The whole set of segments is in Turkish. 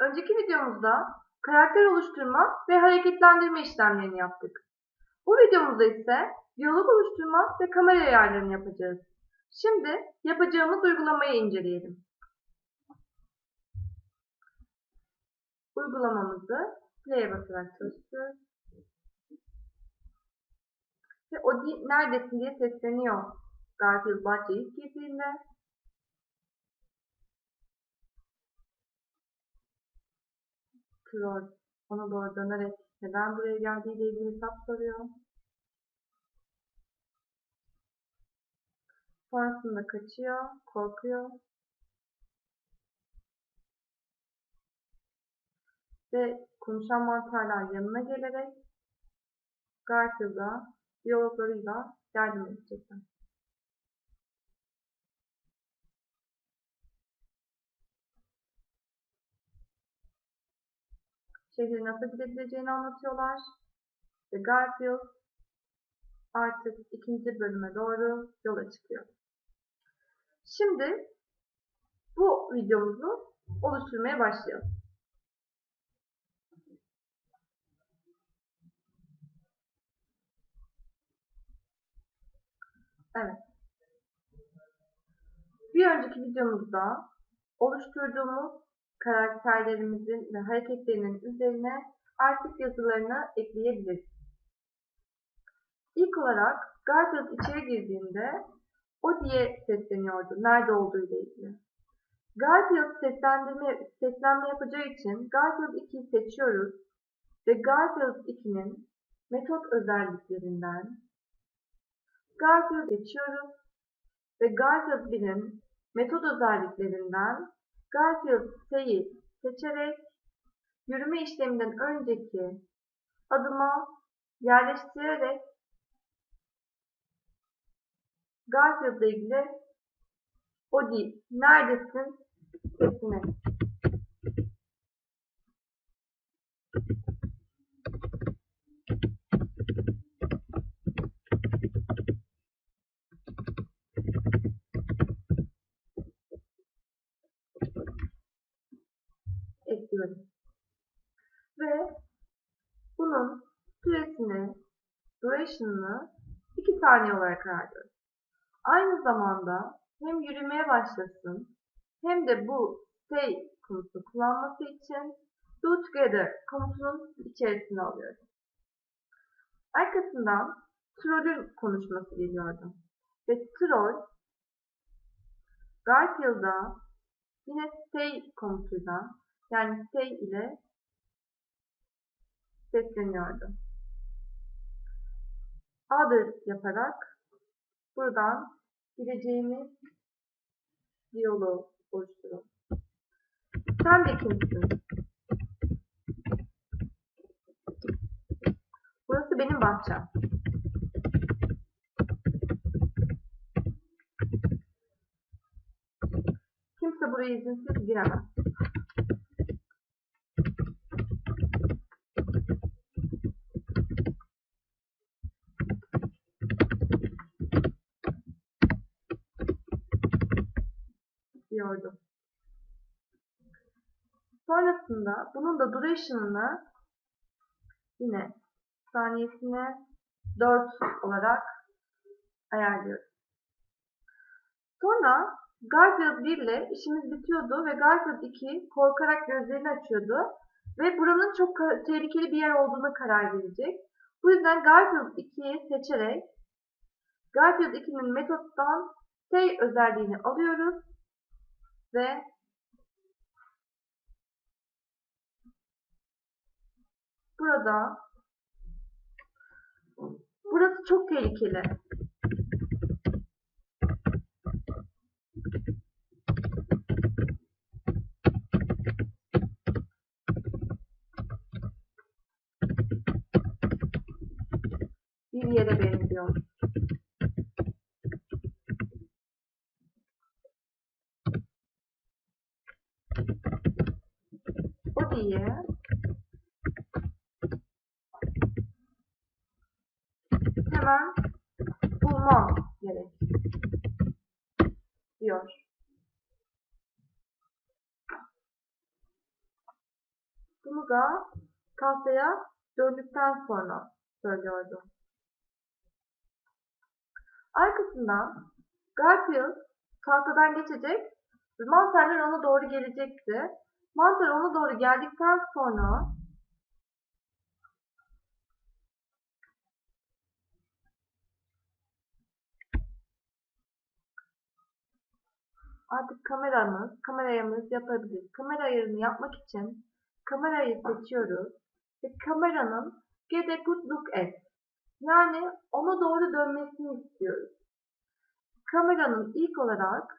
Önceki videomuzda karakter oluşturma ve hareketlendirme işlemlerini yaptık. Bu videomuzda ise diyalog oluşturma ve kamera ayarlarını yapacağız. Şimdi yapacağımız uygulamayı inceleyelim. Uygulamamızı play'e basarak çalıştırıyoruz. Ve o neredesin diye sesleniyor Garfield bahçeyi girdiğinde. Troll ona doğru dönerek neden buraya geldiğiyle ilgili hesap soruyor. Sonrasında kaçıyor, korkuyor. Ve konuşan mantarlar yanına gelerek Garfield'a diyaloglarıyla yardım edecekler. Şehre nasıl gidebileceğini anlatıyorlar. Ve Garfield artık ikinci bölüme doğru yola çıkıyor. Şimdi bu videomuzu oluşturmaya başlayalım. Evet. Bir önceki videomuzda oluşturduğumuz karakterlerimizin ve hareketlerinin üzerine artık yazılarını ekleyebiliriz. İlk olarak Garfield içeri girdiğinde o diye sesleniyordu. Nerede olduğu ile ilgili. Garfield seslendirme, seslenme yapacağı için Garfield 2'yi seçiyoruz ve Garfield 2'nin metot özelliklerinden Garfield seçiyoruz ve Garfield 1'in metot özelliklerinden Garfield S'yi seçerek yürüme işleminden önceki adıma yerleştirerek Garfield ile ilgili Odi neredesin? Sesini ekliyoruz. Ve bunun süresini, duration'ını 2 saniye olarak ayarlıyoruz. Aynı zamanda hem yürümeye başlasın hem de bu stay komutu kullanması için do together komutunun içerisine alıyoruz. Arkasından trollün konuşması geliyordu. Ve troll Garfield'a yine stay komutuyla yani stay ile sesleniyordu. Other yaparak buradan gireceğimiz diyaloğu oluşturalım. Sen de kimsin? Burası benim bahçem. Kimse buraya izinsiz giremez. Diyordum. Sonrasında bunun da duration'ını yine saniyesine 4 olarak ayarlıyoruz. Sonra Garfield 1 ile işimiz bitiyordu ve Garfield 2 korkarak gözlerini açıyordu ve buranın çok tehlikeli bir yer olduğuna karar verecek. Bu yüzden Garfield 2'yi seçerek Garfield 2'nin metottan stay özelliğini alıyoruz ve burada burası çok tehlikeli. Bir yere benziyor. O diye hemen bulmam gerek diyor. Bunu da tahtaya döndükten sonra söylüyordu. Arkasından Garfield tahtadan geçecek mantarlar ona doğru gelecekti. Mantar ona doğru geldikten sonra artık kameramız, kamera ayarımız yapabiliriz. Kamera ayarını yapmak için kamerayı seçiyoruz ve kameranın get a good look at yani ona doğru dönmesini istiyoruz. Kameranın ilk olarak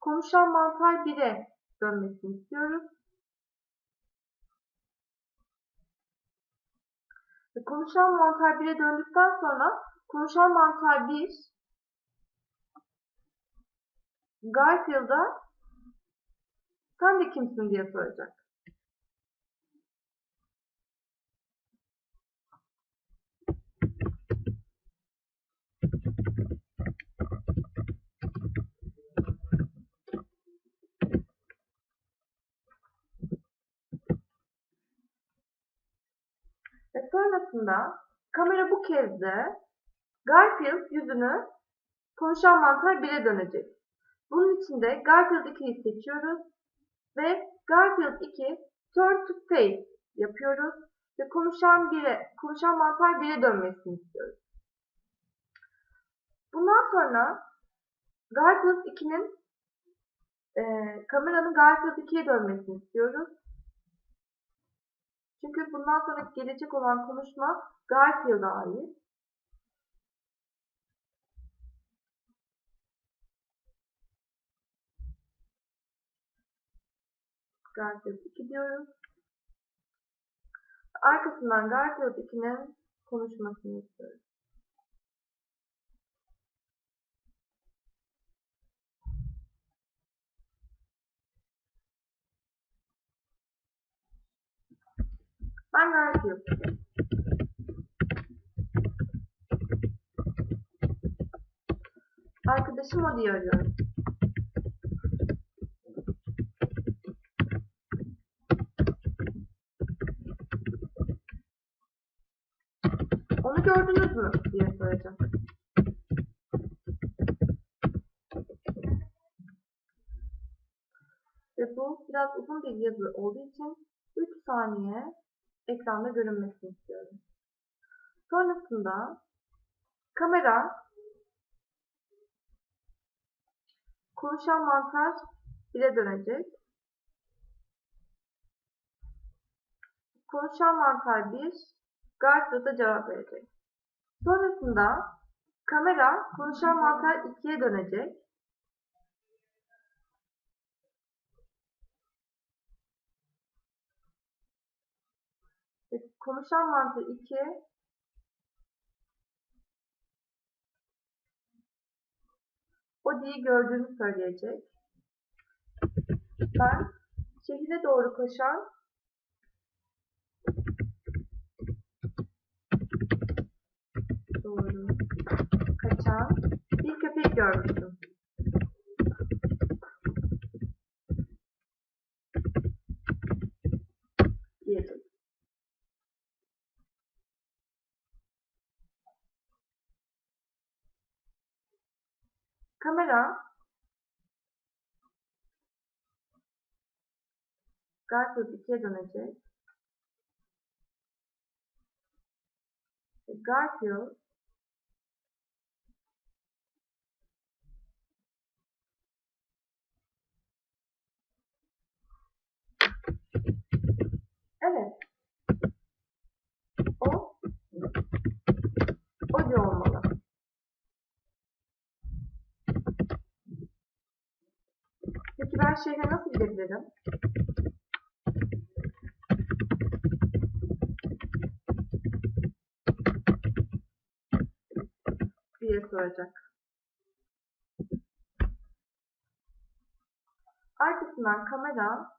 konuşan mantar 1'e dönmesini istiyoruz. Konuşan mantar 1'e döndükten sonra konuşan mantar 1 Garfield'a sen de kimsin diye soracak. Ve sonrasında kamera bu kez de Garfield yüzünü konuşan mantar 1'e dönecek. Bunun için de Garfield 2'yi seçiyoruz ve Garfield 2 turn to face yapıyoruz ve konuşan 1'e, konuşan mantar 1'e dönmesini istiyoruz. Bundan sonra Garfield 2'nin e, kameranın Garfield 2'ye dönmesini istiyoruz. Çünkü bundan sonra gelecek olan konuşma Garfield'a ait. Garfield 2 diyoruz. Arkasından Garfield 2'nin konuşmasını istiyoruz. Ben Garfield. Arkadaşım o diye arıyorum. Onu gördünüz mü diye soracak. Ve bu biraz uzun bir yazı olduğu için 3 saniye ekranda görünmesini istiyorum. Sonrasında kamera konuşan mantar bile dönecek. Konuşan mantar 1 Garfield'a cevap verecek. Sonrasında kamera konuşan mantar 2'ye dönecek. Konuşan mantar 2 Odi'yi gördüğünü söyleyecek. Ben şehire doğru koşan doğru kaçan bir köpek görmüştüm. Diyecek. Kamera Garfield 2'ye dönecek. Garfield Evet. O Odi olmalı. Ben şehre nasıl gidebilirim? diye soracak. Arkasından kamera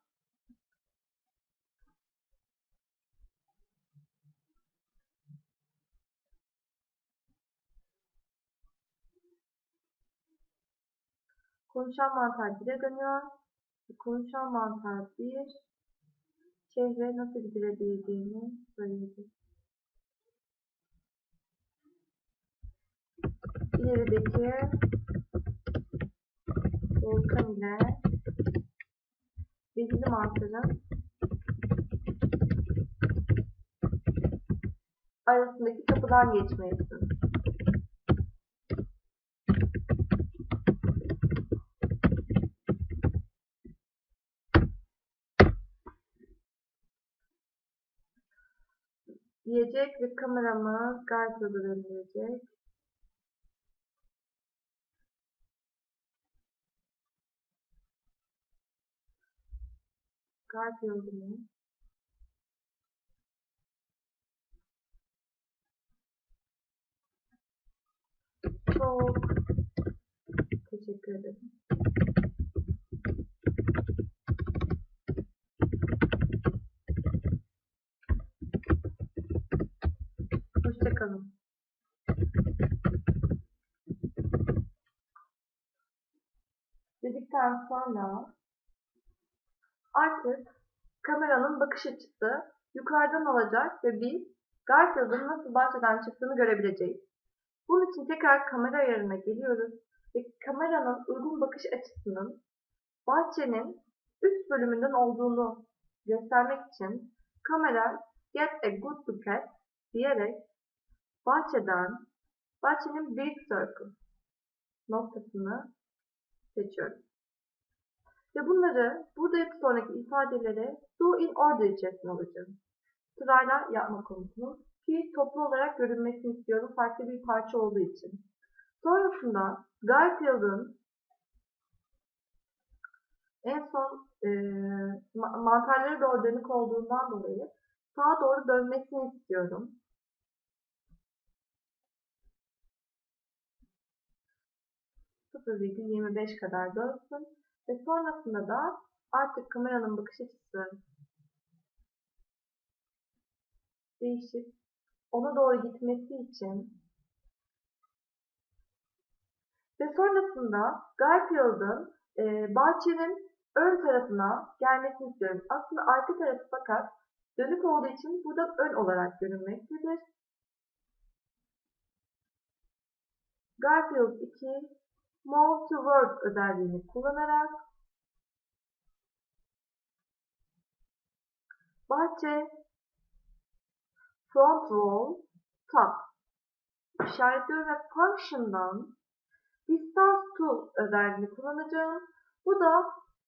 konuşan mantar 1'e dönüyor Konuşan mantar bir şehre nasıl gidilebileceğini söyledi. İlerideki volkan ile bilgili mantarın arasındaki kapıdan geçmelisin. Diyecek ve kameramı Garfield'a döndürecek. Garfield'ın çok teşekkür ederim. Dedikten sonra artık kameranın bakış açısı yukarıdan olacak ve biz Garfield'ın nasıl bahçeden çıktığını görebileceğiz. Bunun için tekrar kamera ayarına geliyoruz ve kameranın uygun bakış açısının bahçenin üst bölümünden olduğunu göstermek için kamera get a good look at diyerek bahçeden bahçenin big circle noktasını seçiyorum. Ve bunları buradaki sonraki ifadelere do in order içerisinde alacağım. Sırayla yapma komutunu ki toplu olarak görünmesini istiyorum farklı bir parça olduğu için. Sonrasında Garfield'ın en son e, mantarlara doğru dönük olduğundan dolayı sağa doğru dönmesini istiyorum. %0,25 kadar dönsün ve sonrasında da artık kameranın bakış açısı değişip ona doğru gitmesi için ve sonrasında Garfield'ın e, bahçenin ön tarafına gelmesini istiyorum. Aslında arka tarafı fakat dönük olduğu için burada ön olarak görünmektedir. Garfield 2 Move Toward özelliğini kullanarak bahçe front wall top işaretliyorum ve function'dan distance to özelliğini kullanacağım. Bu da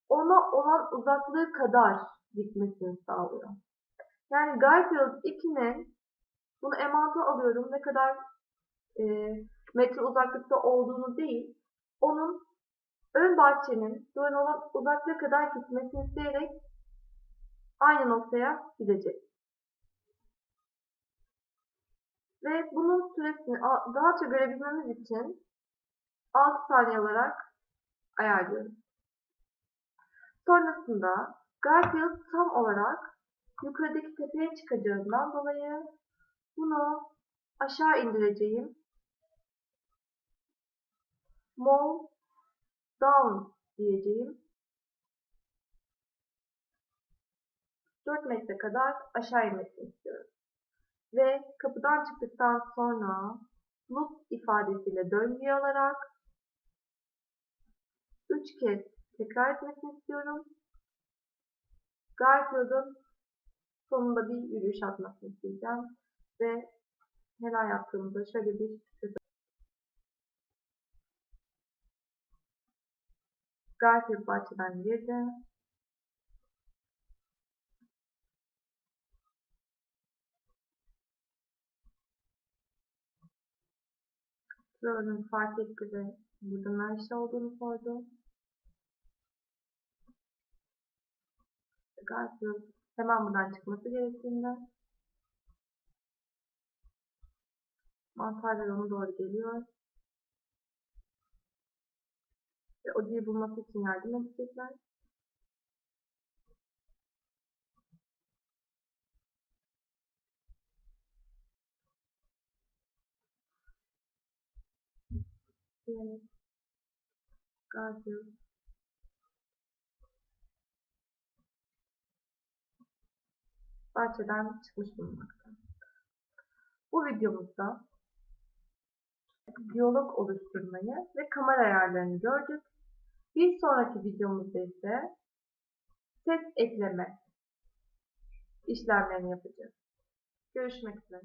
ona olan uzaklığı kadar gitmesini sağlıyor. Yani Garfield 2'nin bunu emanta alıyorum ne kadar e, metre uzaklıkta olduğunu değil onun ön bahçenin duvarına olan uzaklığa kadar gitmesini isteyerek aynı noktaya gidecek. Ve bunun süresini rahatça görebilmemiz için 6 saniye olarak ayarlıyorum. Sonrasında Garfield tam olarak yukarıdaki tepeye çıkacağından dolayı bunu aşağı indireceğim move down diyeceğim. 4 metre kadar aşağı inmesini istiyorum. Ve kapıdan çıktıktan sonra loop ifadesiyle döngüyü alarak 3 kez tekrar etmesini istiyorum. Garfield'ın sonunda bir yürüyüş atmasını isteyeceğim. Ve neler yaptığımızda şöyle bir Garfield bahçeden girdi. Troll'ün fark etti ve burada Merşe olduğunu sordu. Garfield hemen buradan çıkması gerektiğinde mantarlar ona doğru geliyor. ve odayı bulması için yardım edecekler. Evet. Garfield. Bahçeden çıkmış bulunmakta. Bu videomuzda diyalog oluşturmayı ve kamera ayarlarını gördük. Bir sonraki videomuzda ise ses ekleme işlemlerini yapacağız. Görüşmek üzere.